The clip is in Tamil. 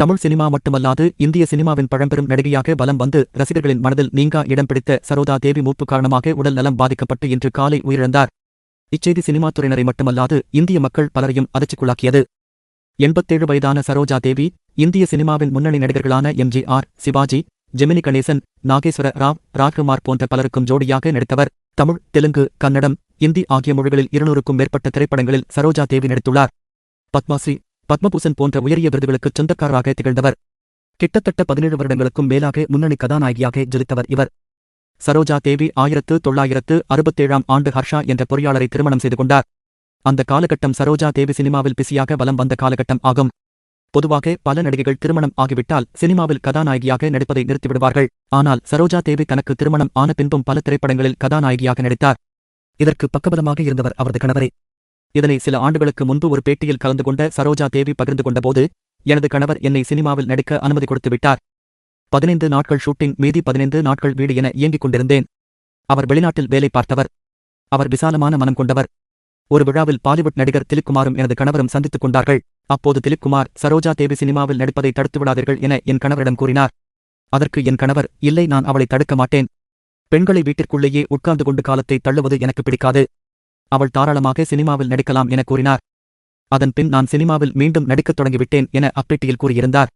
தமிழ் சினிமா மட்டுமல்லாது இந்திய சினிமாவின் பழம்பெரும் நடிகையாக வலம் வந்து ரசிகர்களின் மனதில் நீங்கா இடம் பிடித்த சரோதா தேவி மூப்பு காரணமாக உடல் நலம் பாதிக்கப்பட்டு இன்று காலை உயிரிழந்தார். இச்செய்தி சினிமா துறையினரை மட்டுமல்லாது இந்திய மக்கள் பலரையும் அதிர்ச்சிக்குள்ளாக்கியது. எண்பத்தேழு வயதான சரோஜா தேவி இந்திய சினிமாவின் முன்னணி நடிகர்களான எம்ஜிஆர் சிவாஜி ஜெமினி கணேசன் நாகேஸ்வர ராவ் ராஜ்குமார் போன்ற பலருக்கும் ஜோடியாக நடித்தவர். தமிழ் தெலுங்கு கன்னடம் இந்தி ஆகிய மொழிகளில் இருநூறுக்கும் மேற்பட்ட திரைப்படங்களில் சரோஜா தேவி நடித்துள்ளார். பத்மாஸ்ரீ பத்மபூசன் போன்ற உயரிய விருதுகளுக்கு சொந்தக்காரராக திகழ்ந்தவர். கிட்டத்தட்ட பதினேழு வருடங்களுக்கும் மேலாக முன்னணி கதாநாயகியாக ஜெலித்தவர் இவர். சரோஜா தேவி ஆயிரத்து தொள்ளாயிரத்து அறுபத்தேழாம் ஆண்டு ஹர்ஷா என்ற பொறியாளரை திருமணம் செய்து கொண்டார். அந்த காலகட்டம் சரோஜா தேவி சினிமாவில் பிஸியாக வலம் வந்த காலகட்டம் ஆகும். பொதுவாக பல நடிகைகள் திருமணம் ஆகிவிட்டால் சினிமாவில் கதாநாயகியாக நடிப்பதை நிறுத்திவிடுவார்கள். ஆனால் சரோஜா தேவி தனக்கு திருமணம் ஆன பின்பும் பல திரைப்படங்களில் கதாநாயகியாக நடித்தார். இதற்கு பக்கபலமாக இருந்தவர் அவரது கணவரே. இதனை சில ஆண்டுகளுக்கு முன்பு ஒரு பேட்டியில் கலந்து கொண்ட சரோஜா தேவி பகிர்ந்து கொண்டபோது எனது கணவர் என்னை சினிமாவில் நடிக்க அனுமதி கொடுத்து விட்டார். பதினைந்து நாட்கள் ஷூட்டிங் மீதி பதினைந்து நாட்கள் வீடு என இயங்கிக் கொண்டிருந்தேன். அவர் வெளிநாட்டில் வேலை பார்த்தவர். அவர் விசாலமான மனம் கொண்டவர். ஒரு விழாவில் பாலிவுட் நடிகர் திலிக்குமாரும் எனது கணவரும் சந்தித்துக் கொண்டார்கள். அப்போது திலிக்குமார் சரோஜா தேவி சினிமாவில் நடிப்பதை தடுத்து விடாதீர்கள் என என் கணவரிடம் கூறினார். அதற்கு என் கணவர் இல்லை நான் அவளை தடுக்க மாட்டேன். பெண்களை வீட்டிற்குள்ளேயே உட்கார்ந்து கொண்டு காலத்தை தள்ளுவது எனக்கு பிடிக்காது. அவள் தாராளமாக சினிமாவில் நடிக்கலாம் என கூறினார். அதன்பின் நான் சினிமாவில் மீண்டும் நடிக்கத் தொடங்கிவிட்டேன் என அப்பேட்டியில் கூறியிருந்தார்.